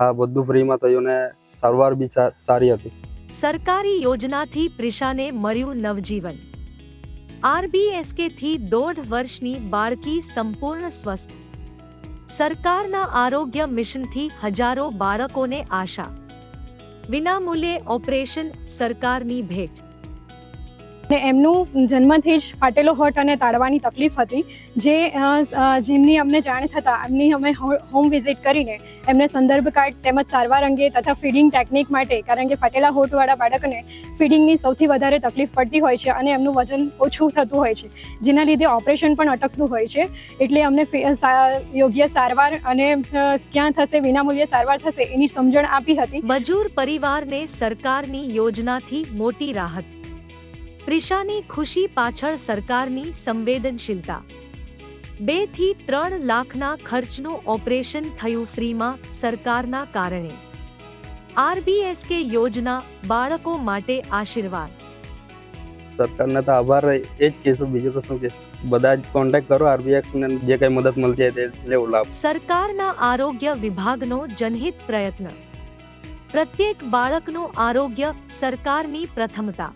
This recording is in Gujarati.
હા બધું ફ્રીમાં થયું ને સારવાર બી સારી હતી. સરકારી યોજનાથી પ્રિશાને મળ્યું નવજીવન. આરબીએસકે થી દોઢ વર્ષની બાળકી સંપૂર્ણ સ્વસ્થ. સરકારના આરોગ્ય મિશનથી હજારો બાળકોને આશા. વિનામૂલ્યે ઓપરેશન, સરકારની ભેટ. અને એમનું જન્મથી જ ફાટેલો હોટ અને તાળવાની તકલીફ હતી. જે જેમની અમને જાણ થતાં, એમની અમે હોમ વિઝિટ કરીને એમને સંદર્ભ કાર્ડ તેમજ સારવાર અંગે તથા ફીડિંગ ટેકનિક માટે, કારણ કે ફાટેલા હોટવાળા બાળકને ફીડિંગની સૌથી વધારે તકલીફ પડતી હોય છે અને એમનું વજન ઓછું થતું હોય છે, જેના લીધે ઓપરેશન પણ અટકતું હોય છે. એટલે અમને યોગ્ય સારવાર અને ક્યાં થશે, વિનામૂલ્યે સારવાર થશે એની સમજણ આપી હતી. મજૂર પરિવારને સરકારની યોજનાથી મોટી રાહત. પ્રિશાની ખુશી પાછળ સરકારની સંવેદનશીલતા. બેથી ત્રણ લાખના ખર્ચનું ઓપરેશન થયું ફ્રીમાં સરકારના કારણે. આરબીએસકે યોજના બાળકો માટે આશીર્વાદ. સરકારને તો આભાર એ જ કહેશું. બીજું તો શું કે બધા જ કોન્ટેક્ટ કરો આરબીએક્સ ને જે કઈ મદદ મળતી હોય તે લેવો લાભ. સરકારના આરોગ્ય વિભાગનો જનહિત પ્રયત્ન. પ્રત્યેક બાળકનું આરોગ્ય સરકારની પ્રથમતા.